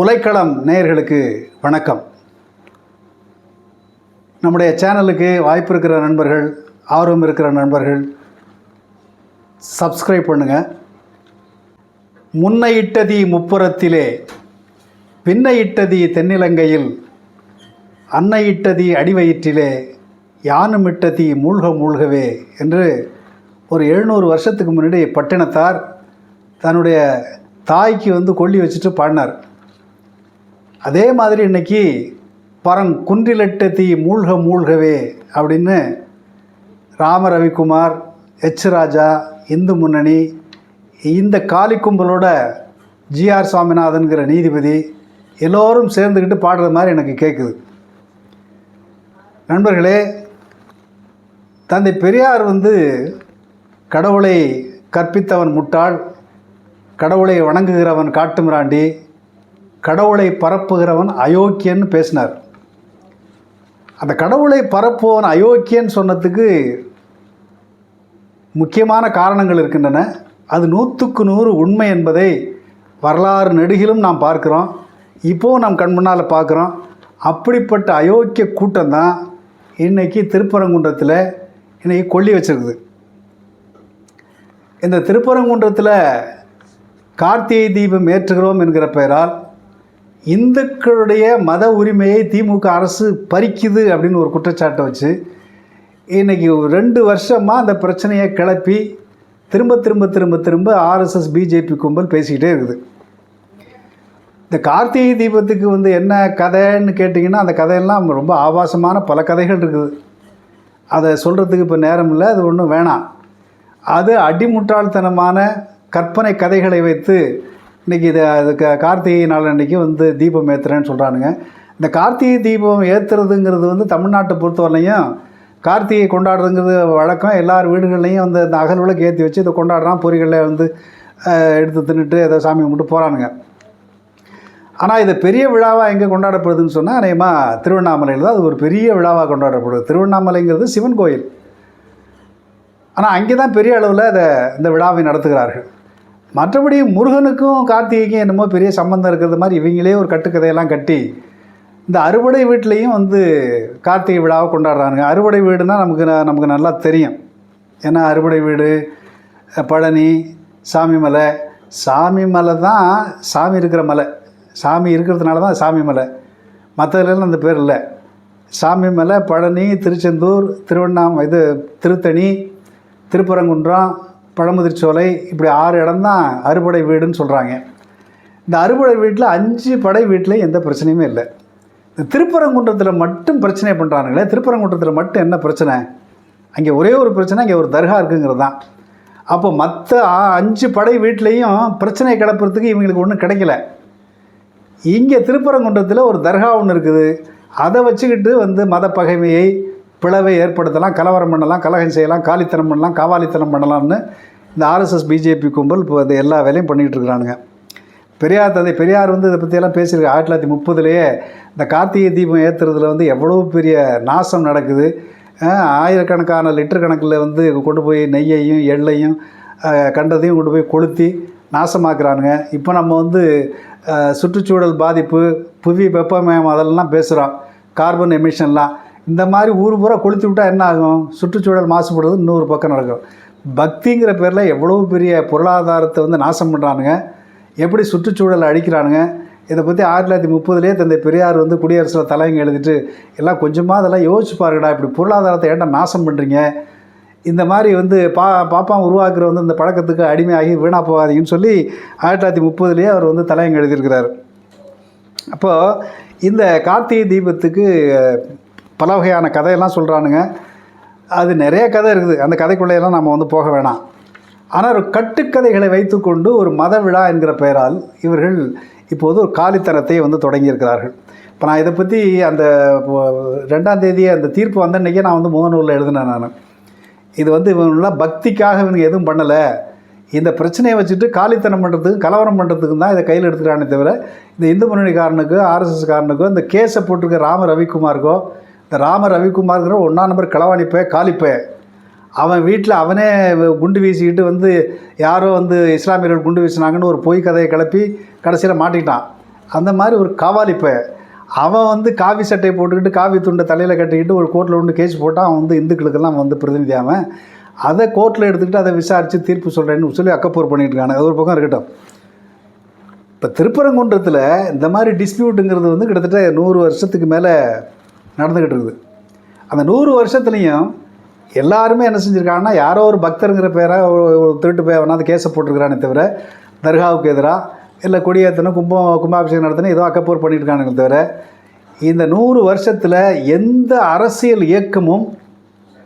உலைக்களம் நேயர்களுக்கு வணக்கம். நம்முடைய சேனலுக்கு வாய்ப்பு இருக்கிற நண்பர்கள் ஆர்வம் இருக்கிற நண்பர்கள் சப்ஸ்கிரைப் பண்ணுங்கள் முன்னையிட்டதி முப்புறத்திலே பின்னையிட்டதி தென்னிலங்கையில் அன்னையிட்டதி அடிவயிற்றிலே யானுமிட்டதி மூழ்க மூழ்கவே என்று ஒரு எழுநூறு வருஷத்துக்கு முன்னாடி பட்டினத்தார் தன்னுடைய தாய்க்கு வந்து கொல்லி வச்சுட்டு பாடினார். அதே மாதிரி இன்றைக்கி பரங் குன்றிலட்ட தீ மூழ்க மூழ்கவே அப்படின்னு ராம ரவிக்குமார் எச் ராஜா இந்து முன்னணி இந்த காளி கும்பலோட ஜிஆர் சுவாமிநாதன்கிற நீதிபதி எல்லோரும் சேர்ந்துக்கிட்டு பாடுற மாதிரி எனக்கு கேட்குது நண்பர்களே தந்தை பெரியார் வந்து கடவுளை கற்பித்தவன் முட்டாள் கடவுளை வணங்குகிறவன் காட்டுமிராண்டி கடவுளை பரப்புகிறவன் அயோக்கியன்னு பேசினார். அந்த கடவுளை பரப்புவன் அயோக்கியன் சொன்னதுக்கு முக்கியமான காரணங்கள் இருக்கின்றன. அது நூற்றுக்கு நூறு உண்மை என்பதை வரலாறு நெடுகிலும் நாம் பார்க்குறோம். இப்போவும் நாம் கண் முன்னால் பார்க்குறோம். அப்படிப்பட்ட அயோக்கிய கூட்டம் தான் இன்றைக்கி திருப்பரங்குன்றத்தில் இன்றைக்கி கொல்லி வச்சிருக்குது. இந்த திருப்பரங்குன்றத்தில் கார்த்திகை தீபம் ஏற்றுகிறோம் என்கிற பெயரால் இந்துக்களுடைய மத உரிமையை திமுக அரசு பறிக்குது அப்படின்னு ஒரு குற்றச்சாட்டை வச்சு இன்றைக்கி ரெண்டு வருஷமாக அந்த பிரச்சனையை கிளப்பி திரும்ப திரும்ப திரும்ப திரும்ப ஆர்எஸ்எஸ் பிஜேபி கும்பல் பேசிக்கிட்டே இருக்குது. இந்த கார்த்திகை தீபத்துக்கு வந்து என்ன கதைன்னு கேட்டிங்கன்னா அந்த கதையெல்லாம் ரொம்ப ஆபாசமான பல கதைகள் இருக்குது. அதை சொல்கிறதுக்கு இப்போ நேரம் இல்லை அது ஒன்றும் வேணாம். அது அடிமுட்டாள்தனமான கற்பனை கதைகளை வைத்து இன்றைக்கி இதை அதுக்கு கார்த்திகை நாள் அன்றைக்கி வந்து தீபம் ஏற்றுறேன்னு சொல்கிறானுங்க இந்த கார்த்திகை தீபம் ஏற்றுறதுங்கிறது வந்து தமிழ்நாட்டை பொறுத்தவரையிலையும் கார்த்திகை கொண்டாடுறதுங்கிறது வழக்கம். எல்லார் வீடுகள்லையும் வந்து இந்த அகல் விளக்கு ஏற்றி வச்சு இதை கொண்டாடுறான். பொறிகளில் வந்து எடுத்து தின்னுட்டு ஏதோ சாமி கும்பிட்டு போகிறானுங்க ஆனால் இது பெரிய விழாவாக எங்கே கொண்டாடப்படுதுன்னு சொன்னால் அநேகமாக திருவண்ணாமலையில் தான் அது ஒரு பெரிய விழாவாக கொண்டாடப்படுது. திருவண்ணாமலைங்கிறது சிவன் கோயில். ஆனால் அங்கே தான் பெரிய அளவில் அதை இந்த விழாவை நடத்துகிறார்கள். மற்றபடி முருகனுக்கும் கார்த்திகைக்கும் என்னமோ பெரிய சம்மந்தம் இருக்கிறது மாதிரி இவங்களே ஒரு கட்டுக்கதையெல்லாம் கட்டி இந்த அறுவடை வீட்லேயும் வந்து கார்த்திகை விழாவை கொண்டாடுறாங்க அறுவடை வீடுனா நமக்கு நமக்கு நல்லா தெரியும். ஏன்னா அறுவடை வீடு பழனி சாமி மலை. சாமி மலை தான் சாமி இருக்கிற மலை. சாமி இருக்கிறதுனால தான் சாமி மலை. மற்றதுலாம் அந்த பேர் இல்லை. சாமி மலை பழனி திருச்செந்தூர் திருவண்ணாம இது திருத்தணி திருப்பரங்குன்றம் பழமுதிர்ச்சோலை இப்படி ஆறு இடம் தான் அறுபடை வீடுன்னு சொல்கிறாங்க இந்த அறுபடை வீட்டில் அஞ்சு படை வீட்டில் எந்த பிரச்சனையுமே இல்லை. இந்த திருப்பரங்குன்றத்தில் மட்டும் பிரச்சனை பண்ணுறானுங்களே திருப்பரங்குன்றத்தில் மட்டும் என்ன பிரச்சனை? அங்கே ஒரே ஒரு பிரச்சனை அங்கே ஒரு தர்கா இருக்குங்கிறது தான் அப்போ மற்ற அஞ்சு படை வீட்லேயும் பிரச்சனையை கிளப்புறதுக்கு இவங்களுக்கு ஒன்றும் கிடைக்கல. இங்கே திருப்பரங்குன்றத்தில் ஒரு தர்கா ஒன்று இருக்குது. அதை வச்சுக்கிட்டு வந்து மத பகைமையை பிளவை ஏற்படுத்தலாம் கலவரம் பண்ணலாம் கலகம் செய்யலாம் காலித்தனம் பண்ணலாம் காவாலித்தனம் பண்ணலாம்னு இந்த ஆர்எஸ்எஸ் பிஜேபி கும்பல் இப்போ இந்த எல்லா வேலையும் பண்ணிகிட்டு இருக்கிறானுங்க. பெரியார் தந்தை பெரியார் வந்து இதை பற்றியெல்லாம் பேசியிருக்காரு ஆயிரத்தி தொள்ளாயிரத்தி முப்பதுலேயே இந்த கார்த்திகை தீபம் ஏற்றுறதுல வந்து எவ்வளோ பெரிய நாசம் நடக்குது. ஆயிரக்கணக்கான லிட்டர் கணக்கில் வந்து கொண்டு போய் நெய்யையும் எள்ளையும் கண்டதையும் கொண்டு போய் கொளுத்தி நாசமாக்குறானுங்க. இப்போ நம்ம வந்து சுற்றுச்சூழல் பாதிப்பு புவி வெப்பமயம் அதெல்லாம் பேசுகிறோம் கார்பன் எமிஷன்லாம். இந்த மாதிரி ஊர் பூரா கொளுத்தி விட்டால் என்ன ஆகும்? சுற்றுச்சூழல் மாசுபடுறது இன்னொரு பக்கம் நடக்கும். பக்திங்கிற பேரில் எவ்வளோ பெரிய பொருளாதாரத்தை வந்து நாசம் பண்ணுறானுங்க எப்படி சுற்றுச்சூழலை அழிக்கிறானுங்க? இதை பற்றி ஆயிரத்தி தொள்ளாயிரத்தி முப்பதுலேயே தந்தை பெரியார் வந்து குடியரசில் தலைவங்க எழுதிட்டு எல்லாம் கொஞ்சமாக அதெல்லாம் யோசிச்சு பாருங்கடா இப்படி பொருளாதாரத்தை ஏன்டா நாசம் பண்ணுறீங்க இந்த மாதிரி வந்து பா பாப்பான் உருவாக்குற வந்து இந்த பழக்கத்துக்கு அடிமையாகி வீணாக போகாதீங்கன்னு சொல்லி ஆயிரத்தி தொள்ளாயிரத்தி முப்பதுலேயே அவர் வந்து தலையங்க எழுதியிருக்கிறார். அப்போது இந்த கார்த்திகை தீபத்துக்கு பல வகையான கதையெல்லாம் சொல்கிறானுங்க அது நிறைய கதை இருக்குது. அந்த கதைக்குள்ளையெல்லாம் நம்ம வந்து போக வேணாம். ஆனால் ஒரு கட்டுக்கதைகளை வைத்துக்கொண்டு ஒரு மத விழா என்கிற பெயரால் இவர்கள் இப்போது ஒரு காலித்தனத்தை வந்து தொடங்கியிருக்கிறார்கள். இப்போ நான் இதை பற்றி அந்த ரெண்டாம் தேதி அந்த தீர்ப்பு வந்த அன்றைக்கே நான் வந்து முகநூலில் எழுதினேன் நான். இது வந்து இவங்களாம் பக்திக்காக இவங்க எதுவும் பண்ணலை. இந்த பிரச்சனையை வச்சுட்டு காலித்தனம் பண்ணுறதுக்கு கலவரம் பண்ணுறதுக்கு தான் இதை கையில் எடுத்துக்கிறானே தவிர இந்த இந்து முன்னணிக்காரனுக்கு ஆர்எஸ்எஸ்காரனுக்கோ இந்த கேஸை போட்டிருக்க ராம ரவிக்குமாருக்கோ இந்த ராம ரவிக்குமார்ங்கிற ஒன்றா நம்பர் களவாணிப்பே காலிப்பே அவன் வீட்டில் அவனே குண்டு வீசிக்கிட்டு வந்து யாரோ வந்து இஸ்லாமியர்கள் குண்டு வீசினாங்கன்னு ஒரு பொய் கதையை கிளப்பி கடைசியில் மாட்டிக்கிட்டான். அந்த மாதிரி ஒரு காவாலி அவன் வந்து காவி சட்டையை போட்டுக்கிட்டு காவி துண்டை தலையில் கட்டிக்கிட்டு ஒரு கோர்ட்டில் ஒன்று கேஸ் போட்டால் அவன் வந்து இந்துக்களுக்கெல்லாம் வந்து பிரதிநிதியாமன் அதை கோர்ட்டில் எடுத்துக்கிட்டு அதை விசாரித்து தீர்ப்பு சொல்கிறேன்னு சொல்லி அக்கப்போர் பண்ணிகிட்டு இருக்காங்க அது ஒரு பக்கம் இருக்கட்டும். இப்போ திருப்பரங்குன்றத்தில் இந்த மாதிரி டிஸ்பியூட்டுங்கிறது வந்து கிட்டத்தட்ட நூறு வருஷத்துக்கு மேலே நடந்துக்கிட்டு இருக்குது அந்த நூறு வருஷத்துலேயும் எல்லாருமே என்ன செஞ்சுருக்காங்கன்னா யாரோ ஒரு பக்தருங்கிற பேரை ஒரு திருட்டு பேர் வேணாது கேஸை போட்டிருக்கிறானே தவிர தர்காவுக்கு எதிராக இல்லை கொடியேற்றணும் கும்பம் கும்பாபிஷேகம் நடத்தணும் ஏதோ அக்கப்போர் பண்ணியிருக்கானுங்க தவிர இந்த நூறு வருஷத்தில் எந்த அரசியல் இயக்கமும்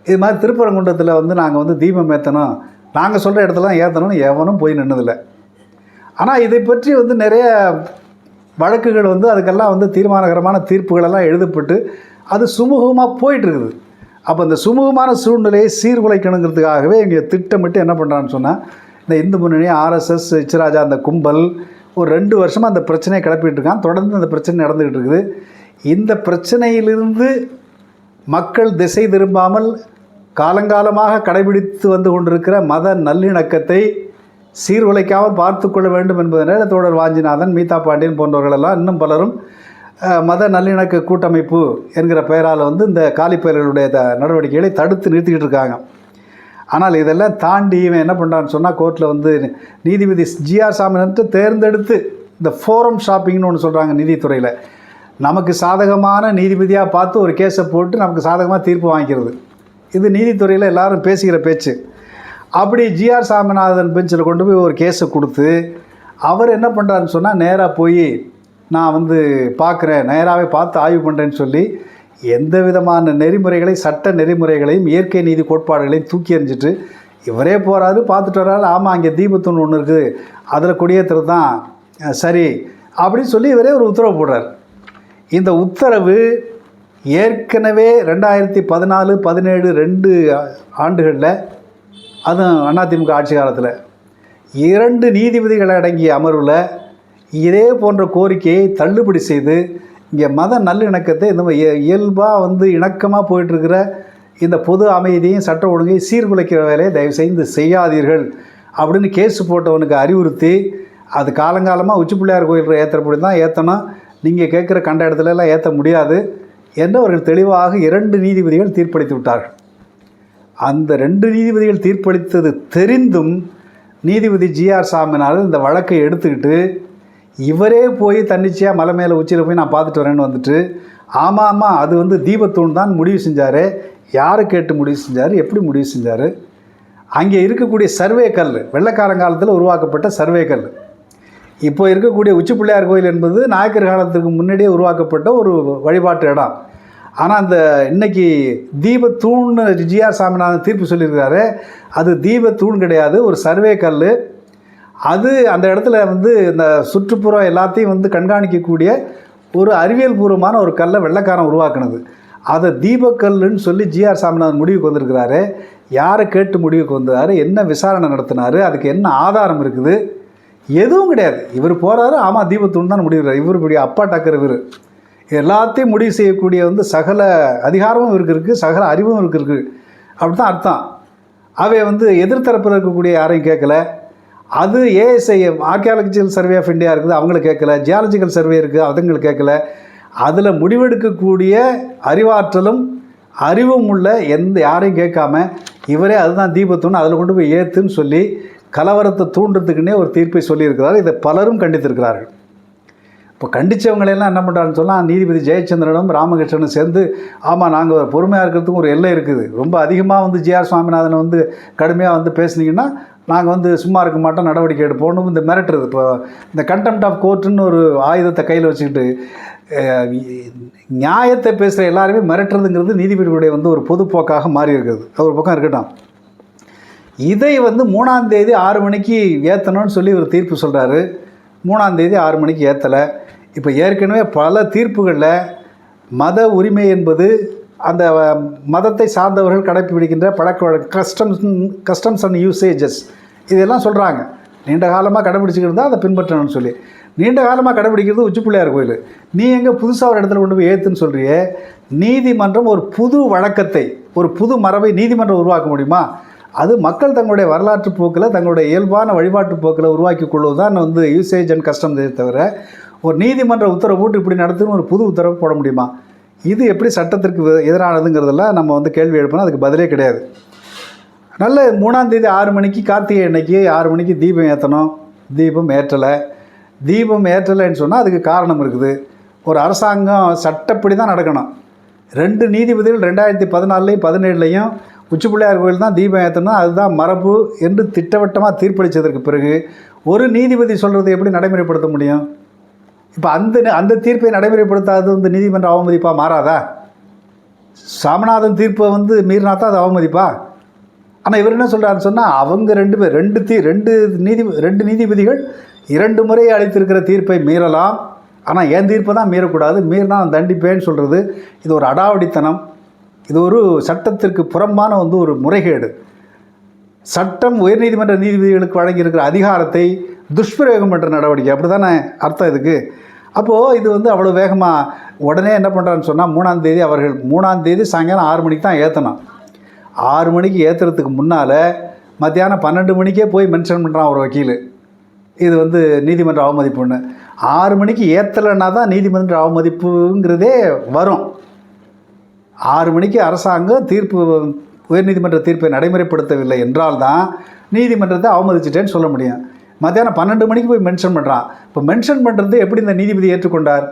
இது மாதிரி திருப்பரங்குன்றத்தில் வந்து நாங்கள் வந்து தீபம் ஏற்றணும் நாங்கள் சொல்கிற இடத்துலலாம் ஏற்றணும்னு எவனும் போய் நின்னதில்லை. ஆனால் இதை பற்றி வந்து நிறைய வழக்குகள் வந்து அதுக்கெல்லாம் வந்து தீர்மானகரமான தீர்ப்புகளெல்லாம் எழுதப்பட்டு அது சுமூகமாக போயிட்டுருக்குது. அப்போ இந்த சுமூகமான சூழ்நிலையை சீர்குலைக்கணுங்கிறதுக்காகவே இங்கே திட்டமிட்டு என்ன பண்ணுறான்னு சொன்னால் இந்த இந்து முன்னணி ஆர்எஸ்எஸ் இச்சராஜா அந்த கும்பல் ஒரு ரெண்டு வருஷமாக அந்த பிரச்சனையை கிளப்பிட்டு இருக்கான் தொடர்ந்து அந்த பிரச்சனை நடந்துக்கிட்டு இருக்குது இந்த பிரச்சனையிலிருந்து மக்கள் திசை திரும்பாமல் காலங்காலமாக கடைபிடித்து வந்து கொண்டிருக்கிற மத நல்லிணக்கத்தை சீர்குலைக்காமல் பார்த்து கொள்ள வேண்டும் என்பதனால் தோழர் வாஞ்சிநாதன் மீதா பாண்டியன் போன்றவர்களெல்லாம் இன்னும் பலரும் மத நல்லிணக்க கூட்டமைப்பு என்கிற பெயரால் வந்து இந்த காலிப்பயர்களுடைய த நடவடிக்கைகளை தடுத்து நிறுத்திக்கிட்டு இருக்காங்க. ஆனால் இதெல்லாம் தாண்டி இவன் என்ன பண்ணுறான்னு சொன்னால் கோர்ட்டில் வந்து நீதிபதி ஜிஆர் சாமினன்ட்டு தேர்ந்தெடுத்து இந்த ஃபோரம் ஷாப்பிங்னு ஒன்று சொல்கிறாங்க நீதித்துறையில். நமக்கு சாதகமான நீதிபதியாக பார்த்து ஒரு கேஸை போட்டு நமக்கு சாதகமாக தீர்ப்பு வாங்கிக்கிறது. இது நீதித்துறையில் எல்லாரும் பேசுகிற பேச்சு. அப்படி ஜிஆர் சாமிநாதன் பெஞ்சில் கொண்டு போய் ஒரு கேஸை கொடுத்து அவர் என்ன பண்ணுறாருன்னு சொன்னால் நேராக போய் நான் வந்து பார்க்குறேன் நேராகவே பார்த்து ஆய்வு பண்ணுறேன்னு சொல்லி எந்த விதமான நெறிமுறைகளை சட்ட நெறிமுறைகளையும் இயற்கை நீதி கோட்பாடுகளையும் தூக்கி எறிஞ்சிட்டு இவரே போகிறாரு பார்த்துட்டு வர்றாரு ஆமாம் அங்கே தீபத்தூண் ஒன்று இருக்குது. அதில் குடியேற்றுறது தான் சரி அப்படின்னு சொல்லி இவரே ஒரு உத்தரவு போடுறார். இந்த உத்தரவு ஏற்கனவே ரெண்டாயிரத்தி பதினாலு பதினேழு ரெண்டு ஆண்டுகளில் அதுவும் அதிமுக ஆட்சி காலத்தில் இரண்டு நீதிபதிகள் அடங்கிய அமர்வில் இதே போன்ற கோரிக்கையை தள்ளுபடி செய்து இங்கே மத நல்லிணக்கத்தை இந்த இயல்பாக வந்து இணக்கமாக போயிட்டுருக்கிற இந்த பொது அமைதியும் சட்ட ஒழுங்கை சீர்குலைக்கிற வேலையை தயவுசெய்து செய்யாதீர்கள் அப்படின்னு கேஸ் போட்டவனுக்கு அறிவுறுத்தி அது காலங்காலமாக உச்சி பிள்ளையார் கோயில் ஏற்றுறபடி தான் ஏற்றணும் நீங்கள் கேட்குற கண்ட இடத்துலலாம் ஏற்ற முடியாது என்று அவர்கள் தெளிவாக இரண்டு நீதிபதிகள் தீர்ப்பளித்து விட்டார்கள். அந்த ரெண்டு நீதிபதிகள் தீர்ப்பளித்தது தெரிந்தும் நீதிபதி ஜிஆர் சாமினார் இந்த வழக்கை எடுத்துக்கிட்டு இவரே போய் தன்னிச்சையாக மலை மேலே உச்சியில் போய் நான் பார்த்துட்டு வரேன்னு வந்துட்டு ஆமாம் ஆமாம் அது வந்து தீபத்தூண் தான் முடிவு செஞ்சார். யாரை கேட்டு முடிவு செஞ்சார்? எப்படி முடிவு செஞ்சார்? அங்கே இருக்கக்கூடிய சர்வே கல் வெள்ளக்காரங்காலத்தில் உருவாக்கப்பட்ட சர்வே கல். இப்போ இருக்கக்கூடிய உச்சி பிள்ளையார் கோயில் என்பது நாயக்கர் காலத்துக்கு முன்னாடியே உருவாக்கப்பட்ட ஒரு வழிபாட்டு இடம். ஆனால் அந்த இன்னைக்கு தீபத்தூண்னு ஜிஆர் சாமிநாதன் தீர்ப்பு சொல்லியிருக்காரு. அது தீபத்தூண் கிடையாது ஒரு சர்வே கல் அது அந்த இடத்துல வந்து இந்த சுற்றுப்புறம் எல்லாத்தையும் வந்து கண்காணிக்கக்கூடிய ஒரு அறிவியல் பூர்வமான ஒரு கல்லை வெள்ளைக்காரன் உருவாக்குனது. அதை தீபக்கல்லுன்னு சொல்லி ஜிஆர் சாமிநாதன் முடிவுக்கு வந்திருக்கிறாரு. யாரை கேட்டு முடிவுக்கு வந்தார்? என்ன விசாரணை நடத்தினார்? அதுக்கு என்ன ஆதாரம் இருக்குது? எதுவும் கிடையாது. இவர் போகிறாரு ஆமாம் தீபத்தூண் தான் முடிவுறாரு இவர் இப்படி அப்பா டக்கர் இவர். எல்லாத்தையும் முடிவு செய்யக்கூடிய வந்து சகல அதிகாரமும் இவருக்கு இருக்குது சகல அறிவும் இருக்கு. இருக்குது அப்படி தான் அர்த்தம். அவை வந்து எதிர்த்தரப்பில் இருக்கக்கூடிய யாரையும் கேட்கல. அது ASI archaeological survey of India இருக்குது அவங்கள கேட்கல. ஜியாலஜிக்கல் சர்வே இருக்குது அதுங்களுக்கு கேட்கல. அதில் முடிவெடுக்கக்கூடிய அறிவாற்றலும் அறிவும் உள்ள எந்த யாரையும் கேட்காம இவரே அதுதான் தீபத்துன்னு அதில் கொண்டு போய் ஏற்றுன்னு சொல்லி கலவரத்தை தூண்டுறதுக்குன்னே ஒரு தீர்ப்பை சொல்லியிருக்கிறார். இதை பலரும் கண்டித்திருக்கிறார்கள். இப்போ கண்டித்தவங்களெல்லாம் என்ன பண்ணுறான்னு சொன்னால் நீதிபதி ஜெயச்சந்திரனும் ராமகிருஷ்ணனும் சேர்ந்து ஆமாம் நாங்கள் பொறுமையாக இருக்கிறதுக்கும் ஒரு எல்லை இருக்குது. ரொம்ப அதிகமாக வந்து ஜிஆர் சுவாமிநாதனை வந்து கடுமையாக வந்து பேசுனீங்கன்னா நாங்கள் வந்து சும்மா இருக்க மாட்டோம் நடவடிக்கை எடுப்போம்னு இந்த மிரட்டுறது. இப்போ இந்த கண்டெம்ட் ஆஃப் கோர்ட்டுன்னு ஒரு ஆயுதத்தை கையில் வச்சுக்கிட்டு நியாயத்தை பேசுகிற எல்லாருமே மிரட்டுறதுங்கிறது நீதிபதிகளுடைய வந்து ஒரு பொதுப்போக்காக மாறி இருக்குது. அது ஒரு பக்கம் இருக்கட்டும். இதை வந்து மூணாம் தேதி ஆறு மணிக்கு ஏற்றணும்னு சொல்லி ஒரு தீர்ப்பு சொல்கிறாரு மூணாம் தேதி ஆறு மணிக்கு ஏற்றலை இப்போ ஏற்கனவே பல தீர்ப்புகளில் மத உரிமை என்பது அந்த மதத்தை சார்ந்தவர்கள் கடைப்பிடிக்கின்ற பழக்க வழக்க கஸ்டம்ஸ் கஸ்டம்ஸ் அண்ட் யூசேஜஸ் இதெல்லாம் சொல்கிறாங்க நீண்ட காலமாக கடைப்பிடிச்சிக்கிட்டு இருந்தால் அதை பின்பற்றணும்னு சொல்லி. நீண்ட காலமாக கடைப்பிடிக்கிறது உச்சி பிள்ளையார் கோயில். நீ எங்கே புதுசாக ஒரு இடத்துல கொண்டு போய் ஏற்றுன்னு சொல்கிறியே நீதிமன்றம் ஒரு புது வழக்கத்தை ஒரு புது மரபை நீதிமன்றம் உருவாக்க முடியுமா? அது மக்கள் தங்களுடைய வரலாற்று போக்கில் தங்களுடைய இயல்பான வழிபாட்டு போக்கில் உருவாக்கி கொள்வது தான் வந்து யூசேஜ் அண்ட் கஸ்டம் தவிர ஒரு நீதிமன்ற உத்தரவு போட்டு இப்படி நடத்துன்னு ஒரு புது உத்தரவு போட முடியுமா? இது எப்படி சட்டத்திற்கு எதிரானதுங்கிறதெல்லாம் நம்ம வந்து கேள்வி எழுப்பணும். அதுக்கு பதிலே கிடையாது. நல்ல மூணாம் தேதி ஆறு மணிக்கு கார்த்திகை அன்னைக்கு ஆறு மணிக்கு தீபம் ஏற்றணும் தீபம் ஏற்றலை. தீபம் ஏற்றலைன்னு சொன்னால் அதுக்கு காரணம் இருக்குது. ஒரு அரசாங்கம் சட்டப்படி தான் நடக்கணும். ரெண்டு நீதிபதிகள் ரெண்டாயிரத்தி பதினாலையும் பதினேழுலையும் உச்சி பிள்ளையார் கோயில் தான் தீபம் ஏற்றணும் அதுதான் மரபு என்று திட்டவட்டமாக தீர்ப்பளித்ததற்கு பிறகு ஒரு நீதிபதி சொல்கிறது எப்படி நடைமுறைப்படுத்த முடியும்? இப்போ அந்த அந்த தீர்ப்பை நடைமுறைப்படுத்தாதது வந்து நீதிமன்ற அவமதிப்பாக மாறாதா? சாமிநாதன் தீர்ப்பை வந்து மீறினா தான் அது அவமதிப்பா? ஆனால் இவர் என்ன சொல்கிறாருன்னு சொன்னால் அவங்க ரெண்டு பேர் ரெண்டு தீ ரெண்டு நீதி ரெண்டு நீதிபதிகள் இரண்டு முறை அளித்திருக்கிற தீர்ப்பை மீறலாம். ஆனால் என் தீர்ப்பை தான் மீறக்கூடாது? மீறினா நான் தண்டிப்பேன்னு சொல்கிறது இது ஒரு அடாவடித்தனம். இது ஒரு சட்டத்திற்கு புறம்பான வந்து ஒரு முறைகேடு. சட்டம் உயர்நீதிமன்ற நீதிபதிகளுக்கு வழங்கியிருக்கிற அதிகாரத்தை துஷ்பிரயோகம் பண்ணுற நடவடிக்கை. அப்படி தானே அர்த்தம் இதுக்கு? அப்போது இது வந்து அவ்வளோ வேகமாக உடனே என்ன பண்ணுறான்னு சொன்னால் மூணாந்தேதி அவர்கள் மூணாந்தேதி சாயங்காலம் ஆறு மணிக்கு தான் ஏற்றணும் ஆறு மணிக்கு ஏற்றுறதுக்கு முன்னால் மத்தியானம் பன்னெண்டு மணிக்கே போய் மென்ஷன் பண்ணுறான் ஒரு வக்கீல். இது வந்து நீதிமன்ற அவமதிப்புன்னு. ஆறு மணிக்கு ஏற்றலைன்னா தான் நீதிமன்ற அவமதிப்புங்கிறதே வரும். ஆறு மணிக்கு அரசாங்கம் தீர்ப்பு உயர்நீதிமன்ற தீர்ப்பை நடைமுறைப்படுத்தவில்லை என்றால் தான் நீதிமன்றத்தை அவமதிச்சிட்டேன்னு சொல்ல முடியும். மத்தியானம் பன்னெண்டு மணிக்கு போய் மென்ஷன் பண்ணுறான் இப்போ மென்ஷன் பண்ணுறது எப்படி இந்த நீதிபதி ஏற்றுக்கொண்டார்?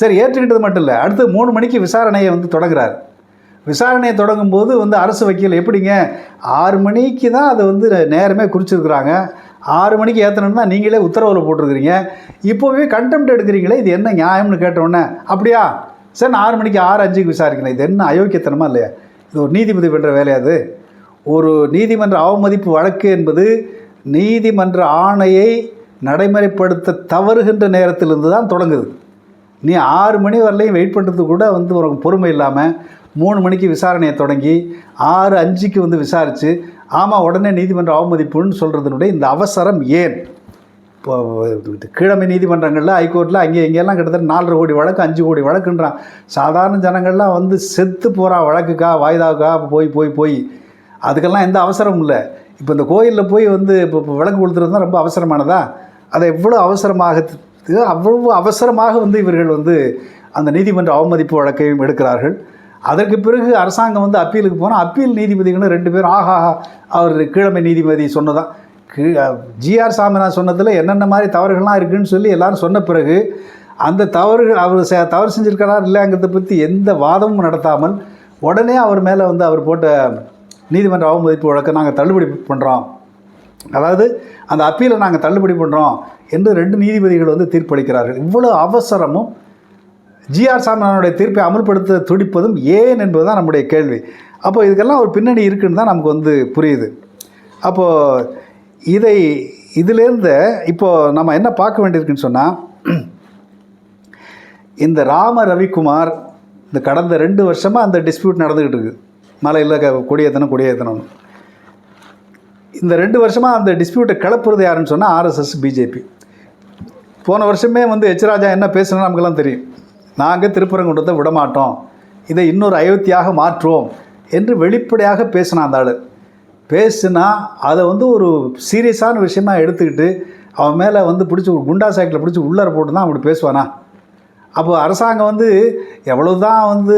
சரி ஏற்றுக்கிட்டது மட்டும் இல்லை. அடுத்து மூணு மணிக்கு விசாரணையை வந்து தொடங்குறார். விசாரணையை தொடங்கும் போது வந்து அரசு வக்கீல் எப்படிங்க? ஆறு மணிக்கு தான் அதை வந்து நேரமே குறிச்சிருக்கிறாங்க. ஆறு மணிக்கு ஏற்றணும்னா தான் நீங்களே உத்தரவில் போட்டிருக்கிறீங்க. இப்போவே கண்டெம்ட் எடுக்கிறீங்களே இது என்ன நியாயம்னு கேட்டோன்னே அப்படியா? சரி நான் ஆறு மணிக்கு ஆறு அஞ்சுக்கு விசாரிக்கிறேன். இது என்ன அயோக்கியத்தனமா இல்லையா? இது ஒரு நீதிபதி பண்ணுற வேலையாது ஒரு நீதிமன்ற அவமதிப்பு வழக்கு என்பது நீதிமன்ற ஆணையை நடைமுறைப்படுத்த தவறுகின்ற நேரத்திலிருந்து தான் தொடங்குது. நீ ஆறு மணி வரலையும் வெயிட் பண்ணுறது கூட வந்து உனக்கு பொறுமை இல்லாமல் மூணு மணிக்கு விசாரணையை தொடங்கி ஆறு அஞ்சுக்கு வந்து விசாரித்து ஆமாம் உடனே நீதிமன்ற அவமதிப்புன்னு சொல்கிறதுனுடைய இந்த அவசரம் ஏன்? இப்போ கீழமை நீதிமன்றங்களில் ஹைகோர்ட்டில் அங்கே இங்கெல்லாம் கிட்டத்தட்ட நாலரை கோடி வழக்கு அஞ்சு கோடி வழக்குன்றான். சாதாரண ஜனங்கள்லாம் வந்து செத்து போகிறா வழக்குக்கா வாய்தாவுக்கா போய் போய் போய். அதுக்கெல்லாம் எந்த அவசரமும் இல்லை. இப்போ இந்த கோயிலில் போய் வந்து இப்போ இப்போ விளக்கு கொடுத்துறது தான் ரொம்ப அவசரமானதா? அதை எவ்வளோ அவசரமாக அவ்வளவு அவசரமாக வந்து இவர்கள் வந்து அந்த நீதிமன்ற அவமதிப்பு வழக்கையும் எடுக்கிறார்கள். அதற்கு பிறகு அரசாங்கம் வந்து அப்பீலுக்கு போனால் அப்பீல் நீதிபதிகளும் ரெண்டு பேரும் ஆஹா அவர் கீழமை நீதிபதி சொன்னதான் கீ ஜிஆர் சாமிநாதன் சொன்னதில் என்னென்ன மாதிரி தவறுகள்லாம் இருக்குதுன்னு சொல்லி எல்லாரும் சொன்ன பிறகு அந்த தவறுகள் அவர் செ தவறு செஞ்சுருக்கிறார் இல்லைங்கிறத பற்றி எந்த வாதமும் நடத்தாமல் உடனே அவர் மேலே வந்து அவர் போட்ட நீதிமன்ற அவமதிப்பு வழக்கை நாங்கள் தள்ளுபடி பண்ணுறோம் அதாவது அந்த அப்பீலை நாங்கள் தள்ளுபடி பண்ணுறோம் என்று ரெண்டு நீதிபதிகள் வந்து தீர்ப்பளிக்கிறார்கள். இவ்வளோ அவசரமும் ஜிஆர் சாமியானுடைய தீர்ப்பை அமல்படுத்த துடிப்பதும் ஏன் என்பது தான் நம்முடைய கேள்வி. அப்போ இதுக்கெல்லாம் ஒரு பின்னணி இருக்குன்னு தான் நமக்கு வந்து புரியுது. அப்போது இதை இதிலேருந்து இப்போது நம்ம என்ன பார்க்க வேண்டியிருக்குன்னு சொன்னால் இந்த ராம ரவிக்குமார் இந்த கடந்த ரெண்டு வருஷமாக அந்த டிஸ்பியூட் நடந்துக்கிட்டு இருக்குது மலையில் க- கொடியேற்றணும் கொடியேற்றணும்னு இந்த ரெண்டு வருஷமாக அந்த டிஸ்பியூட்டை கிளப்புறது யாருன்னு சொன்னால் ஆர்எஸ்எஸ் பிஜேபி போன வருஷமே வந்து எச் ராஜா என்ன பேசுனா நமக்கெல்லாம் தெரியும். நாங்கள் திருப்பரங்குன்றத்தை விட மாட்டோம் இதை இன்னொரு அயோத்தியாக மாற்றுவோம் என்று வெளிப்படையாக பேசினான் அந்த ஆள். பேசுனா அதை வந்து ஒரு சீரியஸான விஷயமாக எடுத்துக்கிட்டு அவன் மேலே வந்து பிடிச்சி ஒரு குண்டா சைக்கிளை பிடிச்சி உள்ளார போட்டு தான் அப்படி பேசுவானா? அப்போ அரசாங்கம் வந்து எவ்வளவு தான் வந்து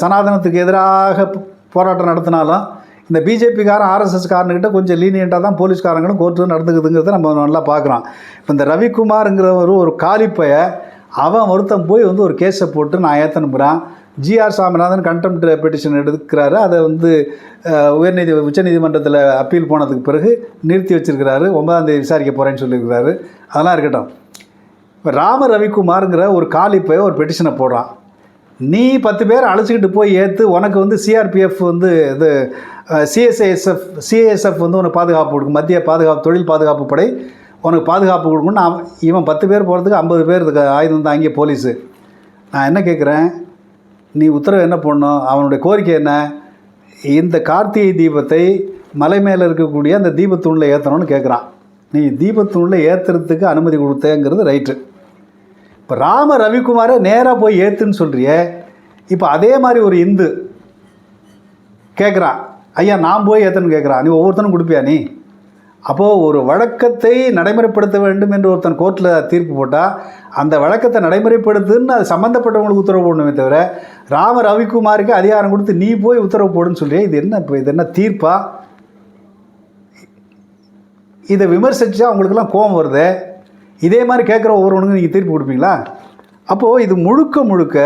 சனாதனத்துக்கு எதிராக போராட்டம் நடத்தினாலும் இந்த பிஜேபிக்காரன் ஆர்எஸ்எஸ் காரனுக்கிட்ட கொஞ்சம் லீனியண்ட்டாக தான் போலீஸ்காரங்களும் கோர்ட்டு நடந்துக்குதுங்கிறத நம்ம நல்லா பார்க்குறோம். இப்போ இந்த ரவிக்குமாருங்கிற ஒரு காலிப்பைய அவன் ஒருத்தன் போய் வந்து ஒரு கேஸை போட்டு நான் ஏற்றனுப்புகிறான் ஜிஆர் சாமிநாதன் கண்டெம்ட் பெட்டிஷன் எடுக்கிறாரு. அதை வந்து உயர்நீதி உச்சநீதிமன்றத்தில் அப்பீல் போனதுக்கு பிறகு நிறுத்தி வச்சிருக்கிறாரு. ஒன்பதாம் தேதி விசாரிக்க போகிறேன்னு சொல்லியிருக்கிறாரு. அதெல்லாம் இருக்கட்டும். இப்போ ராம ரவிக்குமாருங்கிற ஒரு காலிப்பை ஒரு பெட்டிஷனை போடுறான். நீ பத்து பேர் அழைச்சிக்கிட்டு போய் ஏற்று உனக்கு வந்து சிஆர்பிஎஃப் வந்து இது சிஎஸ்ஐஎஸ்எஃப் சிஏஎஸ்எஃப் வந்து உனக்கு பாதுகாப்பு கொடுக்கும். மத்திய பாதுகாப்பு தொழில் பாதுகாப்பு படை உனக்கு பாதுகாப்பு கொடுக்கணும்னு அவன் இவன் பத்து பேர் போகிறதுக்கு ஐம்பது பேர் இதுக்கு ஆயுதம் தாங்கிய போலீஸு. நான் என்ன கேட்குறேன் நீ உத்தரவு என்ன பண்ணணும் அவனுடைய கோரிக்கை என்ன? இந்த கார்த்திகை தீபத்தை மலை மேலே இருக்கக்கூடிய அந்த தீபத்தூணில் ஏற்றணும்னு கேட்குறான் நீ தீபத்தூணில் ஏற்றுறதுக்கு அனுமதி கொடுத்தேங்கிறது ரைட்டு. இப்போ ராம ரவிக்குமாரை நேராக போய் ஏற்றுன்னு சொல்கிறியே இப்போ அதே மாதிரி ஒரு இந்து கேட்குறான் ஐயா நான் போய் ஏற்றுன்னு கேட்குறான் நீ ஒவ்வொருத்தனும் கொடுப்பியா நீ? அப்போது ஒரு வழக்கத்தை நடைமுறைப்படுத்த வேண்டும் என்று ஒருத்தன் கோர்ட்டில் தீர்ப்பு போட்டால் அந்த வழக்கத்தை நடைமுறைப்படுத்துன்னு அது சம்மந்தப்பட்டவங்களுக்கு உத்தரவு போடணுமே தவிர ராம ரவிக்குமாருக்கு அதிகாரம் கொடுத்து நீ போய் உத்தரவு போடுன்னு சொல்லி இது என்ன இப்போ இது என்ன தீர்ப்பா? இதை விமர்சித்தா அவங்களுக்கெல்லாம் கோபம் வருது? இதே மாதிரி கேட்குற ஒவ்வொருவனுக்கும் நீங்கள் தீர்ப்பு கொடுப்பீங்களா? அப்போது இது முழுக்க முழுக்க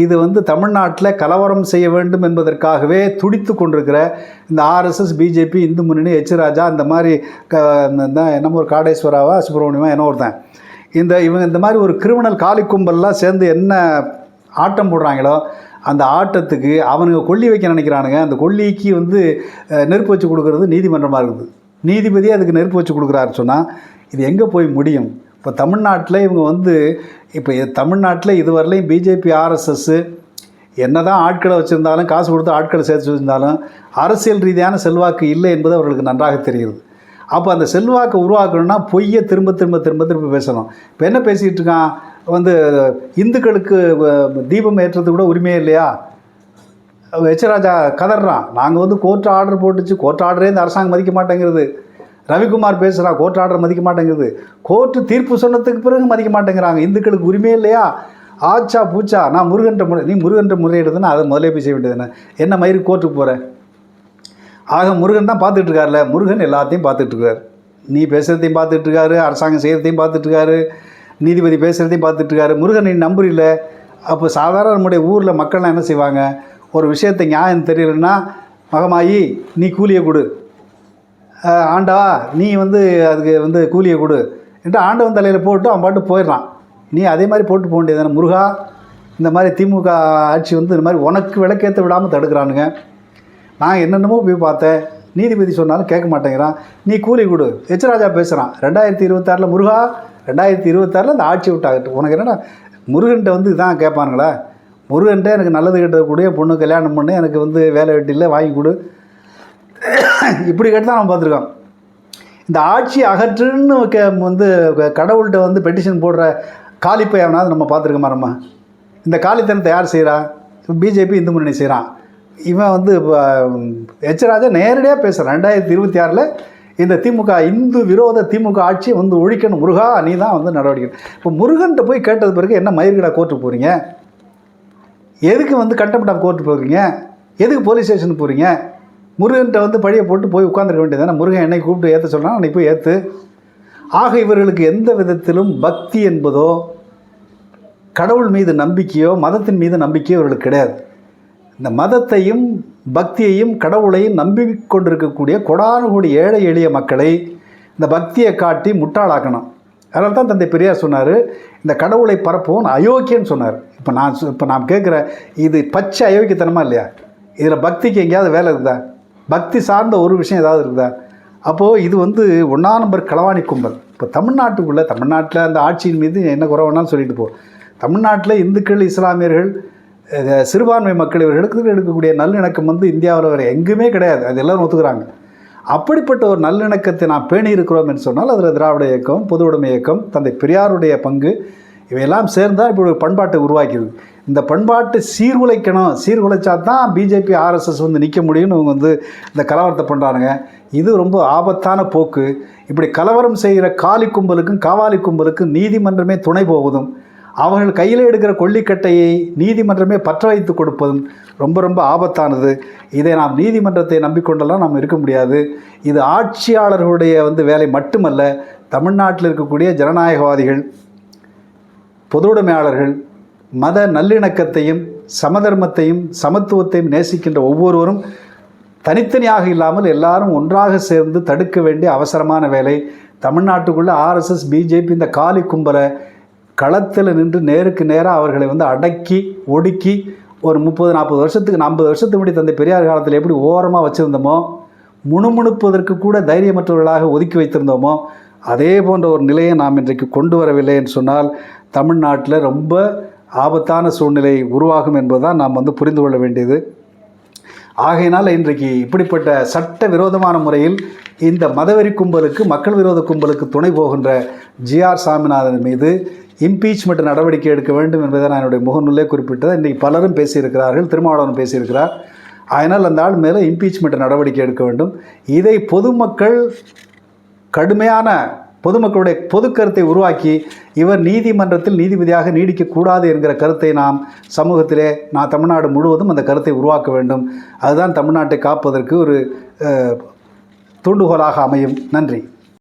இது வந்து தமிழ்நாட்டில் கலவரம் செய்ய வேண்டும் என்பதற்காகவே துடித்து கொண்டிருக்கிற இந்த ஆர்எஸ்எஸ் பிஜேபி இந்து முன்னணி எச் ராஜா இந்த மாதிரி க இந்த என்னமோ ஒரு காடேஸ்வராவா சுப்பிரமணியமா என்ன ஒருத்தன். இந்த இவங்க இந்த மாதிரி ஒரு கிரிமினல் காலி கும்பல்லாம் சேர்ந்து என்ன ஆட்டம் போடுறாங்களோ அந்த ஆட்டத்துக்கு அவனுங்க கொல்லி வைக்க நினைக்கிறானுங்க. அந்த கொல்லிக்கு வந்து நெருப்பு வச்சு கொடுக்கறது நீதிமன்றமாக இருக்குது. நீதிபதியே அதுக்கு நெருப்பு வச்சு கொடுக்குறாருன்னு சொன்னால் இது எங்கே போய் முடியும்? இப்போ தமிழ்நாட்டில் இவங்க வந்து இப்போ தமிழ்நாட்டில் இதுவரையிலையும் பிஜேபி ஆர்எஸ்எஸ்ஸு என்ன தான் ஆட்களை வச்சுருந்தாலும் காசு கொடுத்து ஆட்களை சேர்த்து வச்சுருந்தாலும் அரசியல் ரீதியான செல்வாக்கு இல்லை என்பது அவர்களுக்கு நன்றாக தெரிகிறது. அப்போ அந்த செல்வாக்கை உருவாக்கணும்னா பொய்யை திரும்ப திரும்ப திரும்ப திரும்ப பேசணும். இப்போ என்ன பேசிகிட்டு இருக்கான்? வந்து இந்துக்களுக்கு தீபம் ஏற்றுறது கூட உரிமையே இல்லையா? எச்ராஜா கதறான். நாங்கள் வந்து கோர்ட் ஆர்டர் போட்டுச்சு. கோர்ட் ஆர்டரே இந்த அரசாங்கம் மதிக்க மாட்டேங்கிறது. ரவிக்குமார் பேசுகிறா கோர்ட் ஆர்டர் மதிக்க மாட்டேங்குது. கோர்ட்டு தீர்ப்பு சொன்னதுக்கு பிறகு மதிக்க மாட்டேங்கிறாங்க. இந்துக்களுக்கு உரிமையே இல்லையா? ஆச்சா பூச்சா? நான் முருகன்ற முறை நீ முருகன்ற முறையிடுதுன்னா அதை முதலே போய் செய்ய வேண்டியது என்ன? என்ன மயிறு கோர்ட்டுக்கு போகிற ஆக முருகன் தான் பார்த்துட்டு முருகன் எல்லாத்தையும் பார்த்துட்டு இருக்காரு. நீ பேசுகிறதையும் பார்த்துட்டு இருக்காரு. அரசாங்கம் செய்கிறதையும் பார்த்துட்டு இருக்காரு. நீதிபதி பேசுகிறதையும் பார்த்துட்டு இருக்காரு. முருகன் நீ நம்புறில்ல. அப்போ சாதாரண நம்முடைய ஊரில் மக்கள்லாம் என்ன செய்வாங்க? ஒரு விஷயத்தை நியாயம் தெரியலன்னா மகமாயி நீ கூலியை கொடு. ஆண்டவா நீ வந்து அதுக்கு வந்து கூலியை கொடு. என்று ஆண்டவன் தலையில் போட்டு அவன் பாட்டு போயிடுறான். நீ அதே மாதிரி போட்டு போக வேண்டியது முருகா இந்த மாதிரி திமுக ஆட்சி வந்து இந்த மாதிரி உனக்கு விளக்கேற்ற விடாமல் தடுக்கிறானுங்க. நான் என்னென்னமோ போய் பார்த்தேன். நீதிபதி சொன்னாலும் கேட்க மாட்டேங்கிறான். நீ கூலி கொடு. எச்ராஜா பேசுகிறான் ரெண்டாயிரத்தி இருபத்தாறில் முருகா ரெண்டாயிரத்தி இருபத்தாறில் இந்த ஆட்சி விட்டாகட்டும் உனக்கு என்னடா முருகன்ட்ட வந்து இதான் கேட்பானுங்களா? முருகன்ட்ட எனக்கு நல்லது கெட்டது கூட பொண்ணு கல்யாணம் பண்ணு. எனக்கு வந்து வேலை வெட்டியில் வாங்கி கொடு. இப்படி கேட்டு தான் நம்ம பார்த்துருக்கோம் இந்த ஆட்சி அகற்றுன்னு கே வந்து க- கடவுள்கிட்ட வந்து பெட்டிஷன் போடுற காலிப்பையவனாவது நம்ம பார்த்துருக்கோமா நம்ம? இந்த காலித்தனத்தை யார் செய்கிறா பிஜேபி இந்து முன்னணி செய்கிறான் இவன் வந்து எச் ராஜா நேரடியாக பேசுகிறான் ரெண்டாயிரத்தி இருபத்தி ஆறில் இந்த திமுக இந்து விரோத திமுக ஆட்சியை வந்து ஒழிக்கணும். முருகா நீ தான் வந்து நடவடிக்கை இப்போ முருகன்ட்ட போய் கேட்டது பிறகு என்ன மயிர்கடா கோர்ட்டுக்கு போகிறீங்க எதுக்கு வந்து கண்டெம்ட் ஆஃப் கோர்ட்டு போகிறீங்க எதுக்கு போலீஸ் ஸ்டேஷனுக்கு போகிறீங்க முருகன்கிட்ட வந்து பழியை போட்டு போய் உட்காந்துருக்க வேண்டியது முருகன் என்னை கூப்பிட்டு ஏற்ற சொன்னால் அன்னைக்கு போய் ஏற்று ஆக இவர்களுக்கு எந்த விதத்திலும் பக்தி என்பதோ கடவுள் மீது நம்பிக்கையோ மதத்தின் மீது நம்பிக்கையோ இவர்களுக்கு கிடையாது. இந்த மதத்தையும் பக்தியையும் கடவுளையும் நம்பிக்கொண்டிருக்கக்கூடிய கொடானு கோடி ஏழை எளிய மக்களை இந்த பக்தியை காட்டி முட்டாளாக்கணும். அதனால தான் தந்தை பெரியார் சொன்னார் இந்த கடவுளை பரப்பவும் அயோக்கியன்னு சொன்னார். இப்போ நான் சொ- இப்போ நான் கேட்குறேன் இது பச்சை அயோக்கியத்தனமா இல்லையா? இதில் பக்திக்கு எங்கேயாவது வேலை இருக்குதா? பக்தி சார்ந்த ஒரு விஷயம் ஏதாவது இருக்குதா? அப்போது இது வந்து ஒன்றா நம்பர் களவாணி கும்பல். இப்போ தமிழ்நாட்டுக்குள்ளே தமிழ்நாட்டில் அந்த ஆட்சியின் மீது என்ன குறை வேணாலும் சொல்லிட்டு போ. தமிழ்நாட்டில் இந்துக்கள் இஸ்லாமியர்கள் சிறுபான்மை மக்கள் இவர்களுக்கு எடுக்கக்கூடிய நல்லிணக்கம் வந்து இந்தியாவில் வேறு எங்குமே கிடையாது. அது எல்லோரும் ஒத்துக்கிறாங்க. அப்படிப்பட்ட ஒரு நல்லிணக்கத்தை நாம் பேணி இருக்கிறோம் என்று சொன்னால் அதில் திராவிட இயக்கம் பொது உடைமை இயக்கம் தந்தை பெரியாருடைய பங்கு இவையெல்லாம் சேர்ந்தால் இப்படி ஒரு பண்பாட்டை உருவாக்கிது இந்த பண்பாட்டு சீர்குலைக்கணும். சீர்குலைச்சா தான் பிஜேபி ஆர்எஸ்எஸ் வந்து நிற்க முடியும்னு அவங்க வந்து இந்த கலவரத்தை பண்ணுறானுங்க இது ரொம்ப ஆபத்தான போக்கு. இப்படி கலவரம் செய்கிற காலி கும்பலுக்கும் காவாலி கும்பலுக்கும் நீதிமன்றமே துணை போவதும் அவர்கள் கையில் எடுக்கிற கொல்லிக்கட்டையை நீதிமன்றமே பற்ற வைத்து கொடுப்பதும் ரொம்ப ரொம்ப ஆபத்தானது. இதை நாம் நீதிமன்றத்தை நம்பிக்கொண்டெல்லாம் நாம் இருக்க முடியாது. இது ஆட்சியாளர்களுடைய வந்து வேலை மட்டுமல்ல தமிழ்நாட்டில் இருக்கக்கூடிய ஜனநாயகவாதிகள் பொதுவுடைமையாளர்கள் மத நல்லிணக்கத்தையும் சமதர்மத்தையும் சமத்துவத்தையும் நேசிக்கின்ற ஒவ்வொருவரும் தனித்தனியாக இல்லாமல் எல்லாரும் ஒன்றாக சேர்ந்து தடுக்க வேண்டிய அவசரமான வேலை. தமிழ்நாட்டுக்குள்ளே ஆர்எஸ்எஸ் பிஜேபி இந்த காலி கும்பலை களத்தில் நின்று நேருக்கு நேராக அவர்களை வந்து அடக்கி ஒடுக்கி ஒரு முப்பது நாற்பது வருஷத்துக்கு நாற்பது வருஷத்துக்கு முன்னாடி தந்தை பெரியார் காலத்தில் எப்படி ஓரமாக வச்சுருந்தோமோ முணுமுணுப்பதற்கு கூட தைரியமற்றவர்களாக ஒதுக்கி வைத்திருந்தோமோ அதே போன்ற ஒரு நிலையை நாம் இன்றைக்கு கொண்டு வரவில்லை என்று சொன்னால் தமிழ்நாட்டில் ரொம்ப ஆபத்தான சூழ்நிலை உருவாகும் என்பதுதான் நாம் வந்து புரிந்து கொள்ள வேண்டியது. ஆகையினால் இன்றைக்கு இப்படிப்பட்ட சட்ட விரோதமான முறையில் இந்த மதவெறி கும்பலுக்கு மக்கள் விரோத கும்பலுக்கு துணை போகின்ற ஜிஆர் சாமிநாதன் மீது இம்பீச்மெண்ட் நடவடிக்கை எடுக்க வேண்டும் என்பதை நான் என்னுடைய முகநூலே குறிப்பிட்டது. இன்றைக்கி பலரும் பேசியிருக்கிறார்கள் திருமாவளவன் பேசியிருக்கிறார். அதனால் அந்த ஆள் மேலே இம்பீச்மெண்ட் நடவடிக்கை எடுக்க வேண்டும். இதை பொதுமக்கள் கடுமையான பொதுமக்களுடைய பொது கருத்தை உருவாக்கி இவர் நீதிமன்றத்தில் நீதிபதியாக நீடிக்கக்கூடாது என்கிற கருத்தை நாம் சமூகத்திலே நான் தமிழ்நாடு முழுவதும் அந்த கருத்தை உருவாக்க வேண்டும். அதுதான் தமிழ்நாட்டை காப்பதற்கு ஒரு தூண்டுகோலாக அமையும். நன்றி.